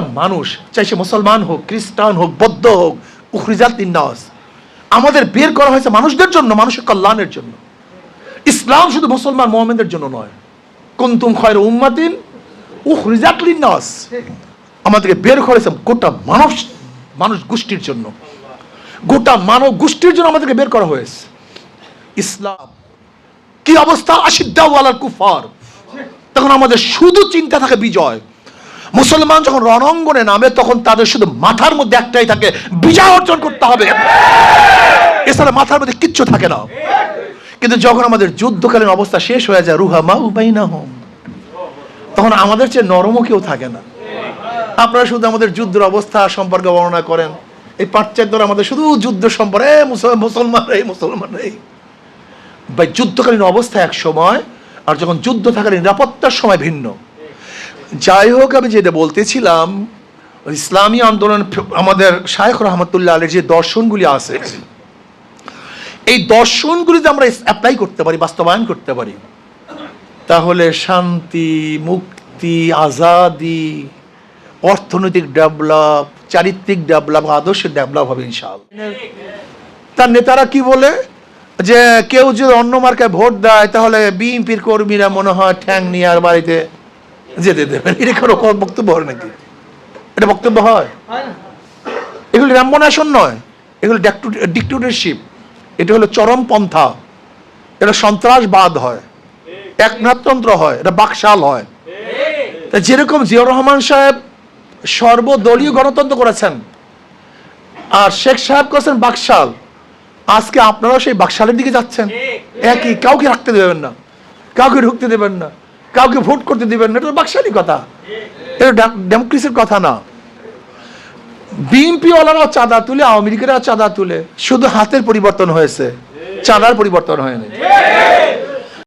মানুষ, চাই সে মুসলমান হোক, খ্রিস্টান হোক, বৌদ্ধ হোক, উখরিজাত নাস আমাদের বের করা হয়েছে মানুষদের জন্য, মানুষের কল্যাণের জন্য। ইসলাম শুধু মুসলমান মোহামেদের জন্য নয়। কুন্তুম খয়ের উম্মাতিন উখরিজাত নাস আমাদেরকে বের করেছে গোটা মানুষ মানুষ গোষ্ঠীর জন্য। গোটা মানব গোষ্ঠীর জন্য আমাদেরকে বের করা হয়েছে। ইসলাম। কি অবস্থা? আশিদ্দাওয়ালার কুফার। তখন আমাদের শুধু চিন্তা থাকে বিজয়। মুসলমান যখন রণাঙ্গনে নামে তখন তাদের শুধু মাথার মধ্যে একটাই থাকে বিজয় অর্জন করতে হবে। এছাড়া মাথার মধ্যে কিচ্ছু থাকে না। কিন্তু যখন আমাদের যুদ্ধকালীন অবস্থা শেষ হয়ে যায় রুহা মা উবাইনা হোম তখন আমাদের চেয়ে নরমও কেউ থাকে না। আপনারা শুধু আমাদের যুদ্ধের অবস্থা সম্পর্কে বর্ণনা করেন। এই পাশ্চাত্যরা আমাদের শুধু যুদ্ধ সম্পর্কে "এ, মুসল- মুসলমান রে মুসলমান রে। বা যুদ্ধকালীন অবস্থা এক সময় আর যখন যুদ্ধ থাকার নিরাপত্তার সময় ভিন্ন। যাই হোক আমি যেটা বলতেছিলাম, ইসলামী আন্দোলন আমাদের শায়েখ রহমতুল্লাহ আলের যে দর্শনগুলি আছে, এই দর্শনগুলি যদি আমরা অ্যাপ্লাই করতে পারি, বাস্তবায়ন করতে পারি, তাহলে শান্তি, মুক্তি, আজাদি, অর্থনৈতিক ডেভেলপ চারিত্রিক ডেভেলপ আদর্শের ডেভেলপ হবে ইনশাল তার নেতারা কি বলে? যে কেউ যদি অন্য মার্কায় ভোট দেয়, তাহলে বিএনপির কর্মীরা মনে হয় ঠ্যাং নিয়ে আর বাড়িতে যেতে দেবেন এটা কোনো কোনো বক্তব্য হয় নাকি? এটা বক্তব্য হয়? এগুলো র্যাম্বনাশন নয় এগুলো ডিক্টেটরশিপ এটা হলো চরম পন্থা। এটা সন্ত্রাসবাদ হয়। একনাথতন্ত্র হয় এটা বাকশাল হয়। তা যেরকম জিয়াউর রহমান সাহেব সর্বদলীয় গণতন্ত্র করেছেন আর শেখ সাহেব করেছেন বাকশাল আজকে আপনারাও সেই বাকশালের দিকে যাচ্ছেন। একই কাউকে রাখতে দেবেন না। কাউকে ঢুকতে দেবেন না। কাউকে ভোট করতে দিবেন না, এটা বাকশালি কথা। এটা ডেমোক্রেসির কথা না। বিএনপি ওয়ালারাও চাঁদা তুলে, আওয়ামী লীগেরাও চাঁদা তুলে। শুধু হাতের পরিবর্তন হয়েছে, চাঁদার পরিবর্তন হয়নি।